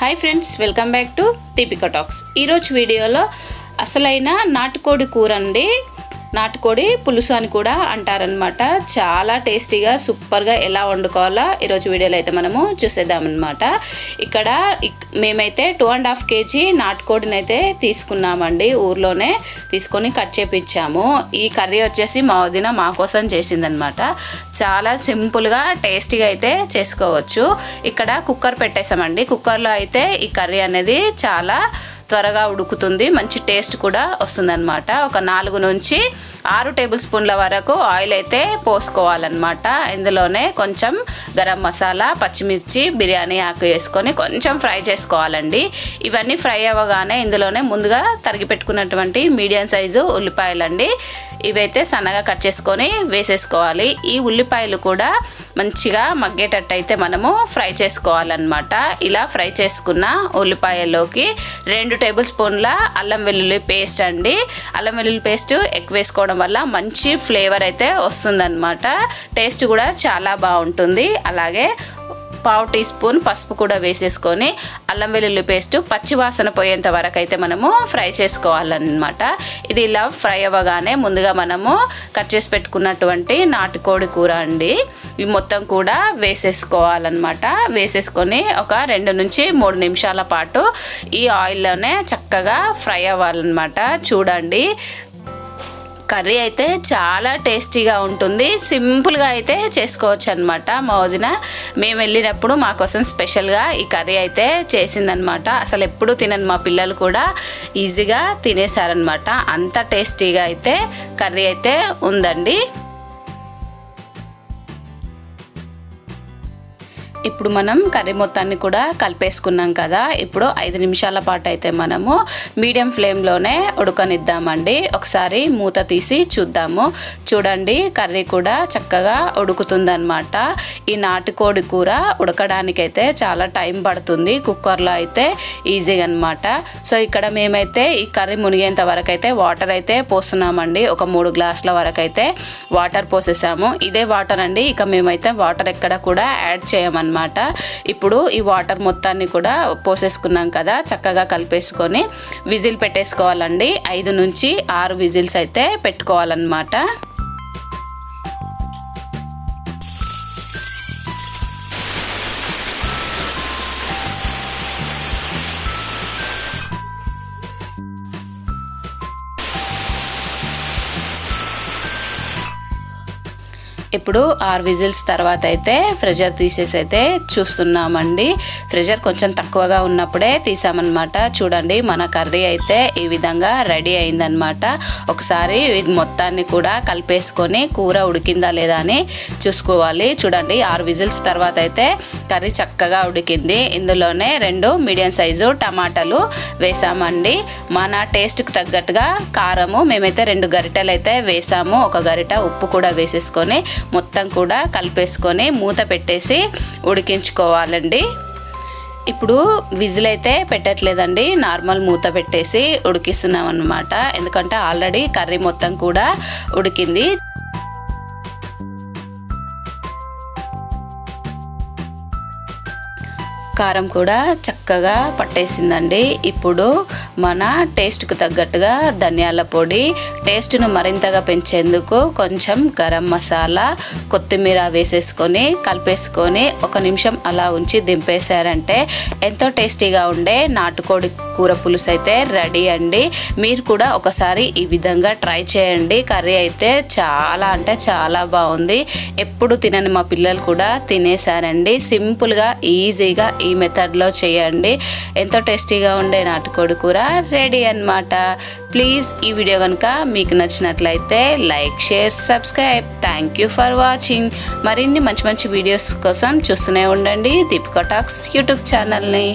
Hi friends welcome back to Deepika talks ఈరోజు వీడియోలో అసలైన నాటుకోడి కూర అండి నాటుకోడి పులుసు అని కూడా అంటారనమాట చాలా టేస్టీగా సూపర్గా ఎలా వండుకోవాలో ఈరోజు వీడియోలో అయితే మనము చూసేద్దామన్నమాట. ఇక్కడ ఇక్- మేమైతే టూ అండ్ హాఫ్ కేజీ నాటుకోడిని అయితే తీసుకున్నామండి ఊర్లోనే తీసుకొని కట్ చేపించాము ఈ కర్రీ వచ్చేసి మా వదిన మా కోసం చేసిందనమాట చాలా సింపుల్గా టేస్టీగా అయితే చేసుకోవచ్చు. ఇక్కడ కుక్కర్ పెట్టేసామండి. కుక్కర్లో అయితే ఈ కర్రీ అనేది చాలా త్వరగా ఉడుకుతుంది మంచి టేస్ట్ కూడా వస్తుందన్నమాట. ఒక నాలుగు నుంచి ఆరు టేబుల్ స్పూన్ల వరకు ఆయిల్ అయితే పోసుకోవాలన్నమాట. ఇందులోనే కొంచెం గరం మసాలా పచ్చిమిర్చి బిర్యానీ ఆకు వేసుకొని కొంచెం ఫ్రై చేసుకోవాలండి. ఇవన్నీ ఫ్రై అవ్వగానే ఇందులోనే ముందుగా తరిగి పెట్టుకున్నటువంటి మీడియం సైజు ఉల్లిపాయలండి. ఇవైతే సన్నగా కట్ చేసుకొని వేసేసుకోవాలి. ఈ ఉల్లిపాయలు కూడా మంచిగా మగ్గేటట్టు అయితే మనము ఫ్రై చేసుకోవాలన్నమాట. ఇలా ఫ్రై చేసుకున్న ఉల్లిపాయల్లోకి రెండు టేబుల్ స్పూన్ల అల్లం వెల్లుల్లి పేస్ట్ అండి. అల్లం వెల్లుల్లి పేస్ట్ ఎక్కువ వేసుకోవడం వల్ల మంచి ఫ్లేవర్ అయితే వస్తుందన్నమాట. టేస్ట్ కూడా చాలా బాగుంటుంది. అలాగే పావు టీ స్పూన్ పసుపు కూడా వేసేసుకొని అల్లం వెల్లుల్లి పేస్ట్ పచ్చివాసన పోయేంత వరకు అయితే మనము ఫ్రై చేసుకోవాలన్నమాట. ఇది ఇలా ఫ్రై అవ్వగానే ముందుగా మనము కట్ చేసి పెట్టుకున్నటువంటి నాటుకోడి కూర అండి. ఇవి మొత్తం కూడా వేసేసుకోవాలన్నమాట. వేసేసుకొని ఒక రెండు నుంచి మూడు నిమిషాల పాటు ఈ ఆయిల్లోనే చక్కగా ఫ్రై అవ్వాలన్నమాట. చూడండి కర్రీ అయితే చాలా టేస్టీగా ఉంటుంది. సింపుల్గా అయితే చేసుకోవచ్చు అనమాట మా వదిన. మేము వెళ్ళినప్పుడు మా కోసం స్పెషల్గా ఈ కర్రీ అయితే చేసిందనమాట అసలు ఎప్పుడు తినని మా పిల్లలు కూడా. ఈజీగా తినేసారనమాట అంత టేస్టీగా అయితే కర్రీ అయితే ఉందండి. ఇప్పుడు మనం కర్రీ మొత్తాన్ని కూడా కలిపేసుకున్నాం కదా. ఇప్పుడు ఐదు నిమిషాల పాటు అయితే మనము మీడియం ఫ్లేమ్లోనే ఉడకనిద్దామండి. ఒకసారి మూత తీసి చూద్దాము. చూడండి కర్రీ కూడా చక్కగా ఉడుకుతుందన్నమాట. ఈ నాటుకోడి కూర ఉడకడానికైతే చాలా టైం పడుతుంది. కుక్కర్లో అయితే ఈజీగా అనమాట సో ఇక్కడ మేమైతే ఈ కర్రీ మునిగేంత వరకు అయితే వాటర్ అయితే పోస్తున్నామండి. ఒక మూడు గ్లాసుల వరకు అయితే వాటర్ పోసేసాము. ఇదే వాటర్ అండి. ఇక మేమైతే వాటర్ ఎక్కడ కూడా యాడ్ చేయమన్నమాట. ఇప్పుడు ఈ వాటర్ మొత్తాన్ని కూడా పోసేసుకున్నాం కదా చక్కగా కలిపేసుకొని విజిల్ పెట్టేసుకోవాలండి. ఐదు నుంచి ఆరు విజిల్స్ అయితే పెట్టుకోవాలన్నమాట. ఇప్పుడు ఆరు విజిల్స్ తర్వాత అయితే ప్రెషర్ తీసేసి అయితే చూస్తున్నామండి. ప్రెషర్ కొంచెం తక్కువగా ఉన్నప్పుడే తీసామన్నమాట. చూడండి మన కర్రీ అయితే ఈ విధంగా రెడీ అయిందనమాట ఒకసారి ఇది మొత్తాన్ని కూడా కలిపేసుకొని కూర ఉడికిందా లేదా అని చూసుకోవాలి. చూడండి ఆరు విజిల్స్ తర్వాత అయితే కర్రీ చక్కగా ఉడికింది. ఇందులోనే రెండు మీడియం సైజు టమాటాలు వేసామండి. మన టేస్ట్కి తగ్గట్టుగా కారము మేమైతే రెండు గరిటెలు అయితే వేసాము. ఒక గరిట ఉప్పు కూడా వేసేసుకొని మొత్తం కూడా కలిపేసుకొని మూత పెట్టేసి ఉడికించుకోవాలండి. ఇప్పుడు విజిల్ అయితే పెట్టట్లేదండి. నార్మల్ మూత పెట్టేసి ఉడికిస్తున్నాం అనమాట ఎందుకంటే ఆల్రెడీ కర్రీ మొత్తం కూడా ఉడికింది. కారం కూడా చక్కగా పట్టేసిందండి. ఇప్పుడు మన టేస్ట్కు తగ్గట్టుగా ధనియాల పొడి టేస్ట్ను మరింతగా పెంచేందుకు కొంచెం గరం మసాలా కొత్తిమీర వేసేసుకొని కలిపేసుకొని ఒక నిమిషం అలా ఉంచి దింపేశారంటే ఎంతో టేస్టీగా ఉండే నాటుకోడి కూర పులుసు అయితే రెడీ అండి. మీరు కూడా ఒకసారి ఈ విధంగా ట్రై చేయండి. కర్రీ అయితే చాలా అంటే చాలా బాగుంది. ఎప్పుడు తినని మా పిల్లలు కూడా తినేసారండి సింపుల్గా ఈజీగా ఈ మెథడ్లో చేయండి. ఎంతో టేస్టీగా ఉండే నాటుకోడి కూర. రెడీ అన్నమాట. ప్లీజ్ ఈ వీడియో కనుక మీకు నచ్చినట్లయితే like share subscribe. Thank you for watching మరిన్ని మంచి మంచి వీడియోస్ కోసం చూస్తూనే ఉండండి. దీపికా టాక్స్ యూట్యూబ్ ఛానల్ని.